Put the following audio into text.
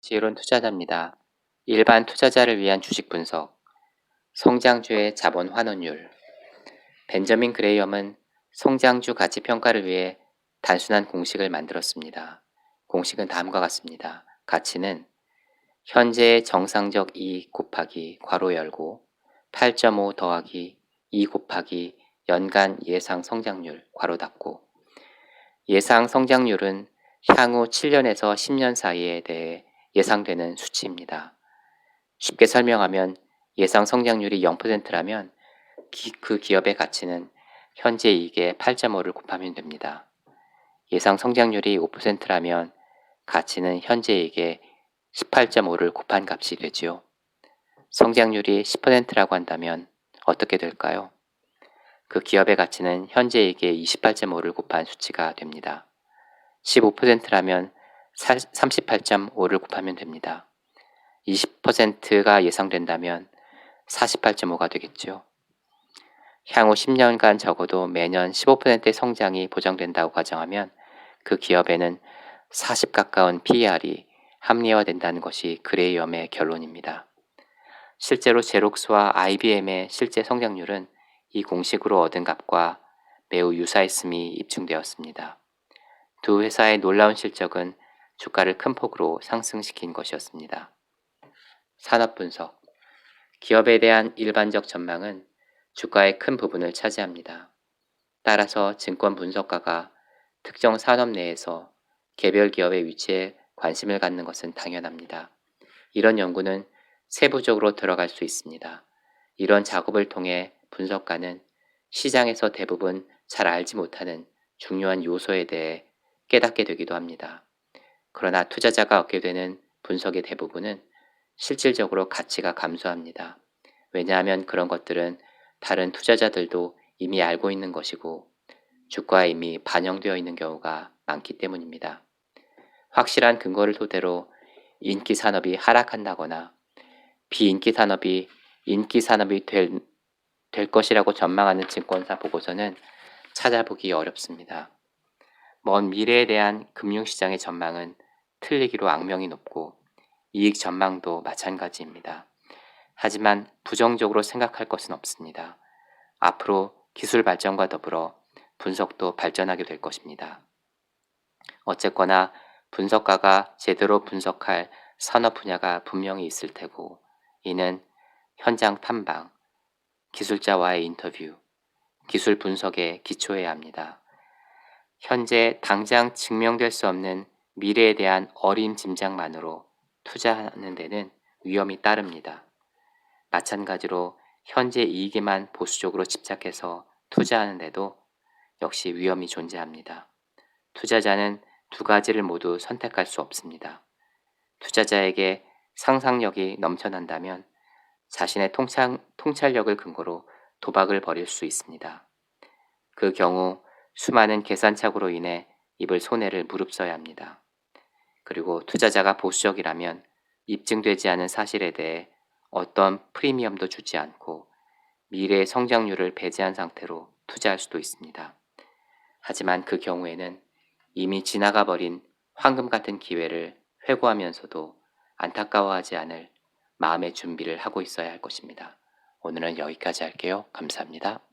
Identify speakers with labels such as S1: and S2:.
S1: 지혜로운 투자자입니다. 일반 투자자를 위한 주식 분석. 성장주의 자본 환원율. 벤저민 그레이엄은 성장주 가치 평가를 위해 단순한 공식을 만들었습니다. 공식은 다음과 같습니다. 가치는 현재의 정상적 이익 곱하기 괄호 열고 8.5 더하기 2 곱하기 연간 예상 성장률 괄호 닫고 예상 성장률은 향후 7년에서 10년 사이에 대해 예상되는 수치입니다. 쉽게 설명하면 예상 성장률이 0%라면 기, 그 기업의 가치는 현재 이익의 8.5를 곱하면 됩니다. 예상 성장률이 5%라면 가치는 현재 이익의 18.5를 곱한 값이 되지요. 성장률이 10%라고 한다면 어떻게 될까요? 그 기업의 가치는 현재 이익의 28.5를 곱한 수치가 됩니다. 15%라면 38.5를 곱하면 됩니다. 20%가 예상된다면 48.5가 되겠죠. 향후 10년간 적어도 매년 15%의 성장이 보장된다고 가정하면 그 기업에는 40 가까운 PER이 합리화된다는 것이 그레이엄의 결론입니다. 실제로 제록스와 IBM의 실제 성장률은 이 공식으로 얻은 값과 매우 유사했음이 입증되었습니다. 두 회사의 놀라운 실적은 주가를 큰 폭으로 상승시킨 것이었습니다. 산업 분석. 기업에 대한 일반적 전망은 주가의 큰 부분을 차지합니다. 따라서 증권 분석가가 특정 산업 내에서 개별 기업의 위치에 관심을 갖는 것은 당연합니다. 이런 연구는 세부적으로 들어갈 수 있습니다. 이런 작업을 통해 분석가는 시장에서 대부분 잘 알지 못하는 중요한 요소에 대해 깨닫게 되기도 합니다. 그러나 투자자가 얻게 되는 분석의 대부분은 실질적으로 가치가 감소합니다. 왜냐하면 그런 것들은 다른 투자자들도 이미 알고 있는 것이고 주가에 이미 반영되어 있는 경우가 많기 때문입니다. 확실한 근거를 토대로 인기 산업이 하락한다거나 비인기 산업이 인기 산업이 될, 될 것이라고 전망하는 증권사 보고서는 찾아보기 어렵습니다. 먼 미래에 대한 금융시장의 전망은 틀리기로 악명이 높고 이익 전망도 마찬가지입니다. 하지만 부정적으로 생각할 것은 없습니다. 앞으로 기술 발전과 더불어 분석도 발전하게 될 것입니다. 어쨌거나 분석가가 제대로 분석할 산업 분야가 분명히 있을 테고 이는 현장 탐방, 기술자와의 인터뷰, 기술 분석에 기초해야 합니다. 현재 당장 증명될 수 없는 미래에 대한 어린 짐작만으로 투자하는 데는 위험이 따릅니다. 마찬가지로 현재 이익에만 보수적으로 집착해서 투자하는데도 역시 위험이 존재합니다. 투자자는 두 가지를 모두 선택할 수 없습니다. 투자자에게 상상력이 넘쳐난다면 자신의 통찰, 통찰력을 근거로 도박을 벌일 수 있습니다. 그 경우 수많은 계산착오로 인해 입을 손해를 무릅써야 합니다. 그리고 투자자가 보수적이라면 입증되지 않은 사실에 대해 어떤 프리미엄도 주지 않고 미래의 성장률을 배제한 상태로 투자할 수도 있습니다. 하지만 그 경우에는 이미 지나가 버린 황금 같은 기회를 회고하면서도 안타까워하지 않을 마음의 준비를 하고 있어야 할 것입니다. 오늘은 여기까지 할게요. 감사합니다.